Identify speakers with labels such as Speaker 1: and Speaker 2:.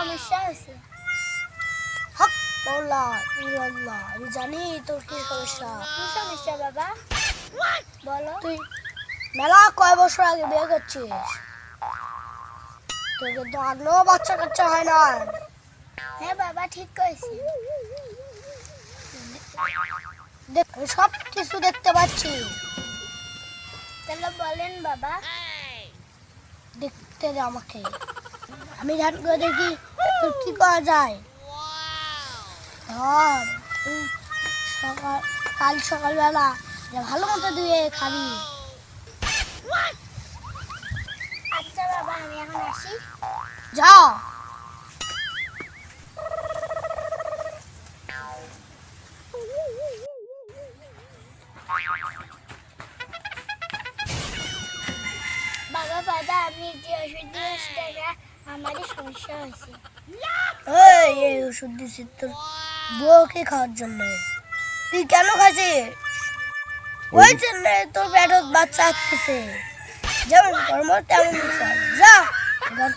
Speaker 1: সমস্যা
Speaker 2: হক ইল্লাল্লাহ আমি জানি তোর কি সমস্যা।
Speaker 1: কি সমস্যা বাবা? বলো।
Speaker 2: তুই মেলা কয় বছর আগে বিয়ে করছিস? তোর কিন্তু আগলেও বাচ্চা কাচ্চা হয় না।
Speaker 1: হ্যাঁ বাবা ঠিক
Speaker 2: দেখ সব কিছু দেখতে পাচ্ছি।
Speaker 1: তাহলে বলেন বাবা।
Speaker 2: দেখতে দে আমাকে। আমি ধ্যান করে দেখি। কি করা যায়? কাল সকালবেলা ভালো মতো ধুয়ে খাবি।
Speaker 1: আচ্ছা আমি
Speaker 2: যা।
Speaker 1: বাবা বাবা আপনি যে ওষুধ দিয়েছিলেন হয়েছে।
Speaker 2: এই ওষুধ দিচ্ছি তোর বউকে খাওয়ার জন্য। তুই কেন খাচ্ছিস ওই জন্য তোর পেটত বাচ্চা আসতেছে যেমন কর্ম তেমন যা, ঘর